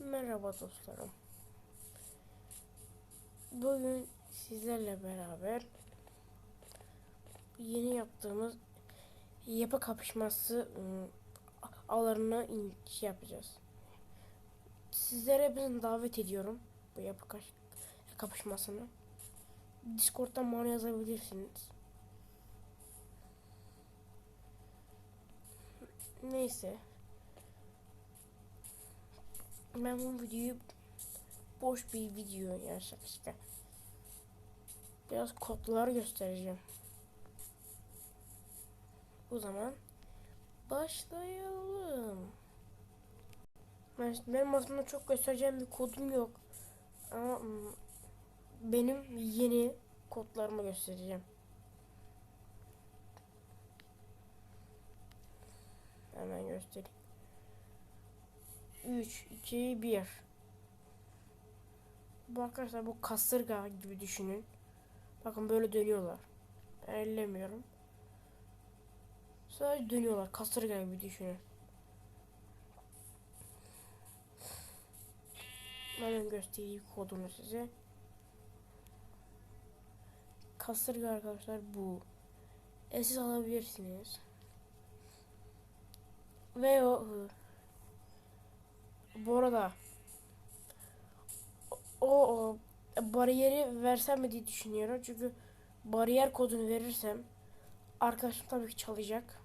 Merhaba dostlarım. Bugün sizlerle beraber yeni yaptığımız yapı kapışması ıı, alanına in- şey yapacağız. Sizlere hepinizi davet ediyorum bu yapı kapışmasına. Discord'dan bana yazabilirsiniz. Neyse. Ben bu videoyu boş bir video yani şaka şaka. Biraz kodlar göstereceğim. O zaman başlayalım. Ben, benim aslında çok göstereceğim bir kodum yok. Ama benim yeni kodlarımı göstereceğim. Hemen göstereyim. 3, 2, 1. Bu arkadaşlar bu kasırga gibi düşünün. Bakın böyle dönüyorlar. Ben ellemiyorum. Sadece dönüyorlar. Kasırga gibi düşünün. Hemen göstereyim kodunu size. Kasırga arkadaşlar bu. E siz alabilirsiniz. Ve o bu arada o, o bariyeri versem mi diye düşünüyorum. Çünkü bariyer kodunu verirsem arkadaşım tabii ki çalacak.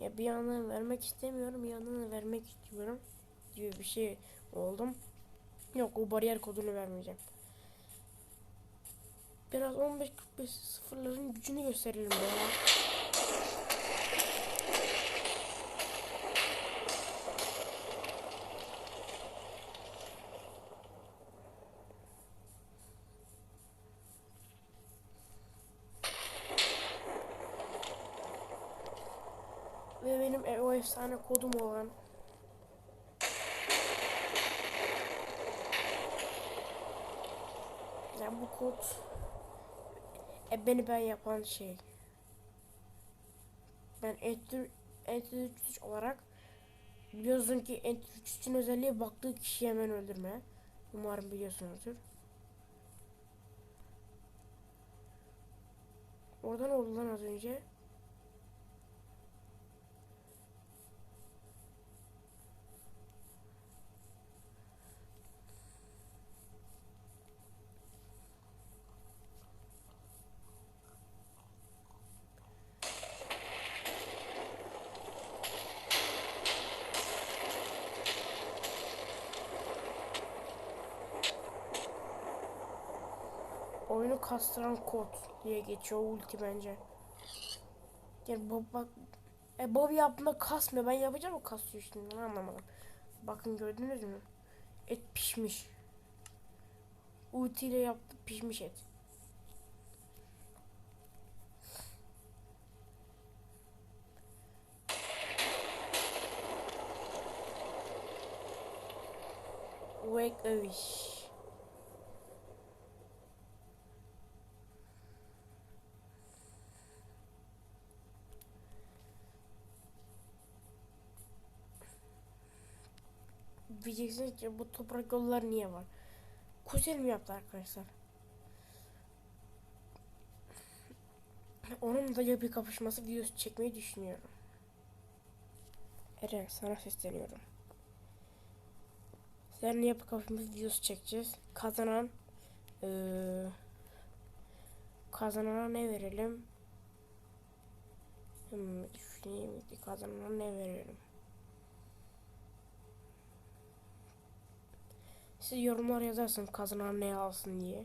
Ya bir yandan vermek istemiyorum, bir yandan da vermek istiyorum gibi bir şey oldum. Yok o bariyer kodunu vermeyeceğim. Biraz 15-45 sıfırların gücünü gösterelim be ya. Ve benim e- o efsane kodum olan Yani bu kod e, beni ben yapan şey. Ben Enter 3 olarak biliyorsun ki Enter 3'ün özelliği baktığı kişiyi hemen öldürme. Umarım biliyorsunuzdur. Oradan oldu lan az önce. Oyunu kastıran kod diye geçiyor ulti bence. Yani bu bak e, Bobby yapma kasmıyor. Ben yapacağım o kasıyor şimdi. Ben anlamadım. Bakın gördünüz mü? Et pişmiş. Ulti ile yaptı pişmiş et. Wake a Diyeceksiniz ki bu toprak yollar niye var? Kuzenim yaptı arkadaşlar. Onun da yapı kapışması videosu çekmeyi düşünüyorum. Eren sana sesleniyorum. Seninle yapı kapışması videosu çekeceğiz. Kazanan eee kazanana ne verelim? Hmm, düşüneyim. Kazanana ne verelim? Siz yorumlar yazarsın kazanan ne alsın diye.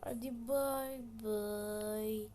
Hadi bay bay.